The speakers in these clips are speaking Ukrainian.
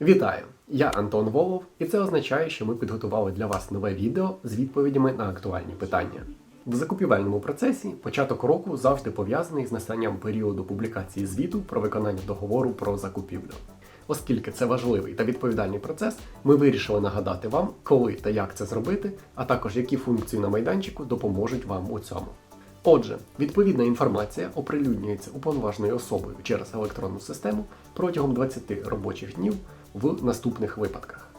Вітаю! Я Антон Волов, і це означає, що ми підготували для вас нове відео з відповідями на актуальні питання. В закупівельному процесі початок року завжди пов'язаний з настанням періоду публікації звіту про виконання договору про закупівлю. Оскільки це важливий та відповідальний процес, ми вирішили нагадати вам, коли та як це зробити, а також які функції на майданчику допоможуть вам у цьому. Отже, відповідна інформація оприлюднюється уповноваженою особою через електронну систему протягом 20 робочих днів в наступних випадках.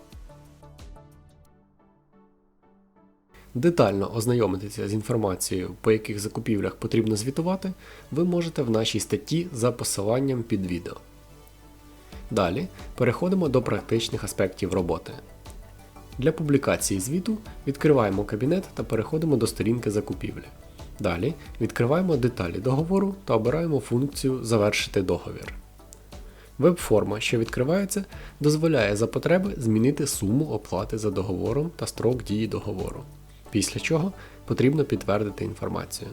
Детально ознайомитися з інформацією, по яких закупівлях потрібно звітувати, ви можете в нашій статті за посиланням під відео. Далі переходимо до практичних аспектів роботи. Для публікації звіту відкриваємо кабінет та переходимо до сторінки закупівлі. Далі відкриваємо деталі договору та обираємо функцію Завершити договір. Веб-форма, що відкривається, дозволяє за потреби змінити суму оплати за договором та строк дії договору, після чого потрібно підтвердити інформацію.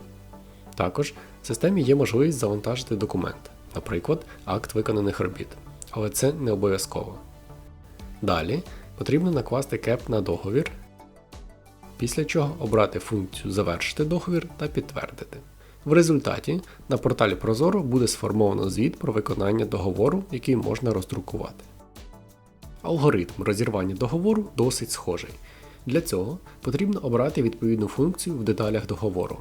Також в системі є можливість завантажити документ, наприклад, акт виконаних робіт, але це не обов'язково. Далі потрібно накласти кеп на договір, після чого обрати функцію Завершити договір та підтвердити. В результаті на порталі Прозоро буде сформовано звіт про виконання договору, який можна роздрукувати. Алгоритм розірвання договору досить схожий. Для цього потрібно обрати відповідну функцію в деталях договору,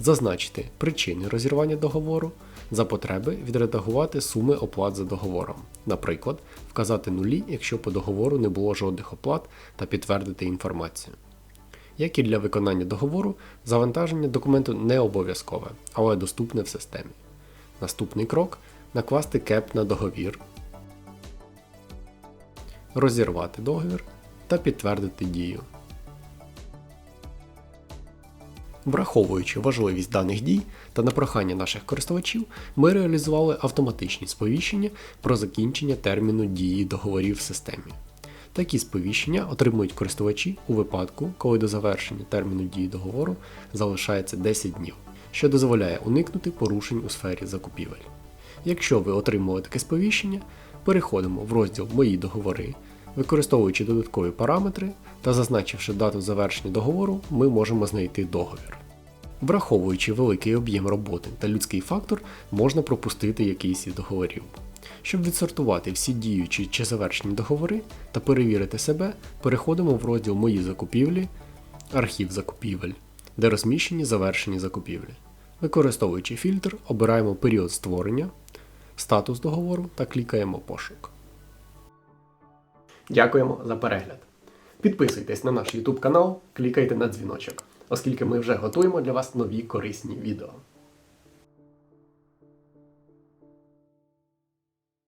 зазначити причини розірвання договору, за потреби відредагувати суми оплат за договором, наприклад, вказати нулі, якщо по договору не було жодних оплат та підтвердити інформацію. Як і для виконання договору, завантаження документу не обов'язкове, але доступне в системі. Наступний крок накласти кеп на договір, розірвати договір та підтвердити дію. Враховуючи важливість даних дій та на прохання наших користувачів, ми реалізували автоматичні сповіщення про закінчення терміну дії договорів в системі. Такі сповіщення отримують користувачі у випадку, коли до завершення терміну дії договору залишається 10 днів, що дозволяє уникнути порушень у сфері закупівель. Якщо ви отримали таке сповіщення, переходимо в розділ Мої договори, використовуючи додаткові параметри та зазначивши дату завершення договору, ми можемо знайти договір. Враховуючи великий об'єм роботи та людський фактор, можна пропустити якийсь із договорів. Щоб відсортувати всі діючі чи завершені договори та перевірити себе, переходимо в розділ Мої закупівлі, архів закупівель, де розміщені завершені закупівлі. Використовуючи фільтр, обираємо період створення, статус договору та клікаємо пошук. Дякуємо за перегляд. Підписуйтесь на наш YouTube канал, клікайте на дзвіночок, оскільки ми вже готуємо для вас нові корисні відео.